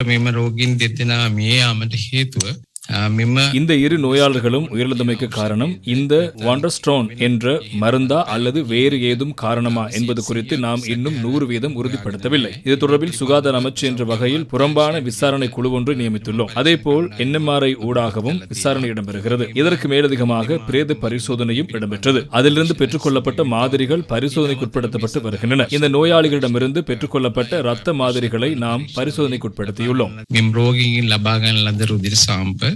මෙම රෝගීන් දෙදෙනා මිය යාමට හේතුව අ, මෙම இந்த இரு நோயாளர்களும் உயிரிழந்தமைக்கு காரணம் இந்த வாண்டர்ஸ்டோன் என்ற மருந்தா அல்லது வேறு ஏதும் காரணமா என்பது குறித்து நாம் இன்னும் நூறு வீதம் உறுதிப்படுத்தவில்லை. இது தொடர்பில் சுகாதார அமைச்சு என்ற வகையில் புறம்பான விசாரணை குழு ஒன்று நியமித்துள்ளோம். அதேபோல் என்எம்ஆர்ஐ ஊடாகவும் விசாரணை இடம்பெறுகிறது. இதற்கு மேலதிகமாக பிரேத பரிசோதனையும் இடம்பெற்றது. அதிலிருந்து பெற்றுக்கொள்ளப்பட்ட மாதிரிகள் பரிசோதனைக்குட்படுத்தப்பட்டு வருகின்றன. இந்த நோயாளிகளிடமிருந்து பெற்றுக்கொள்ளப்பட்ட இரத்த மாதிரிகளை நாம் பரிசோதனைக்குட்படுத்தியுள்ளோம். මෙම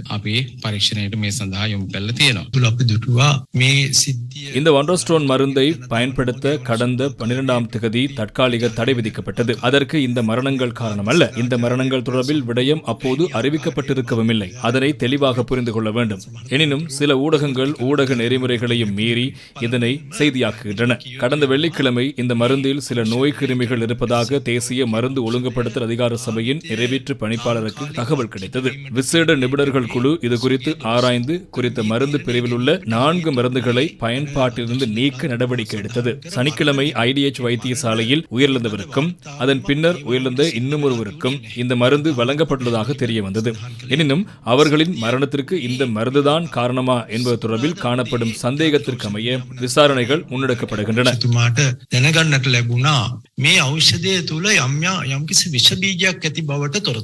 රෝගීන් ලබාගන්න ලද රුදිර සාම්ප අපේ පරීක්ෂණයට මේ සඳහා යොමු කරලා තියෙනවා. තුළ අපි දුටුවා මේ සිද්ධිය இந்த ஒன்ரோஸ்டோன் மருந்தை பயன்படுத்த கடந்த பன்னிரெண்டாம் திகதி தற்காலிக தடை விதிக்கப்பட்டது அதற்கு இந்த மரணங்கள் காரணமல்ல இந்த மரணங்கள் தொடர்பில் விடயம் அப்போது அறிவிக்கப்பட்டிருக்கவும் இல்லை அதனை தெளிவாக புரிந்து கொள்ள வேண்டும் எனினும் சில ஊடகங்கள் ஊடக நெறிமுறைகளையும் மீறி இதனை செய்தியாக்குகின்றன கடந்த வெள்ளிக்கிழமை இந்த மருந்தில் சில நோய் கிருமிகள் இருப்பதாக தேசிய மருந்து ஒழுங்குபடுத்தல் அதிகார சபையின் நிறைவேற்று பணிப்பாளருக்கு தகவல் கிடைத்தது விசேட நிபுணர்கள் குழு இது குறித்து ஆராய்ந்து குறித்த மருந்து பிரிவில் உள்ள நான்கு மருந்துகளை பயன்பாட்டிலிருந்து நீக்க நடவடிக்கை எடுத்தது சனிக்கிழமை ஐடிஎச் வைத்தியசாலையில் உயிரிழந்தவருக்கும் அதன் பின்னர் உயிரிழந்த இன்னும் ஒருவருக்கும் இந்த மருந்து வழங்கப்பட்டுள்ளதாக தெரிய வந்தது எனினும் அவர்களின் மரணத்திற்கு இந்த மருந்துதான் காரணமா என்பது தொடர்பில் காணப்படும் சந்தேகத்திற்கு அமைய விசாரணைகள் முன்னெடுக்கப்படுகின்றன තුමාට දැනගන්නට ලැබුණා මේ ඖෂධය තුළ යම්යා යම්කිසි විෂබීජයක් ඇති බවට තොර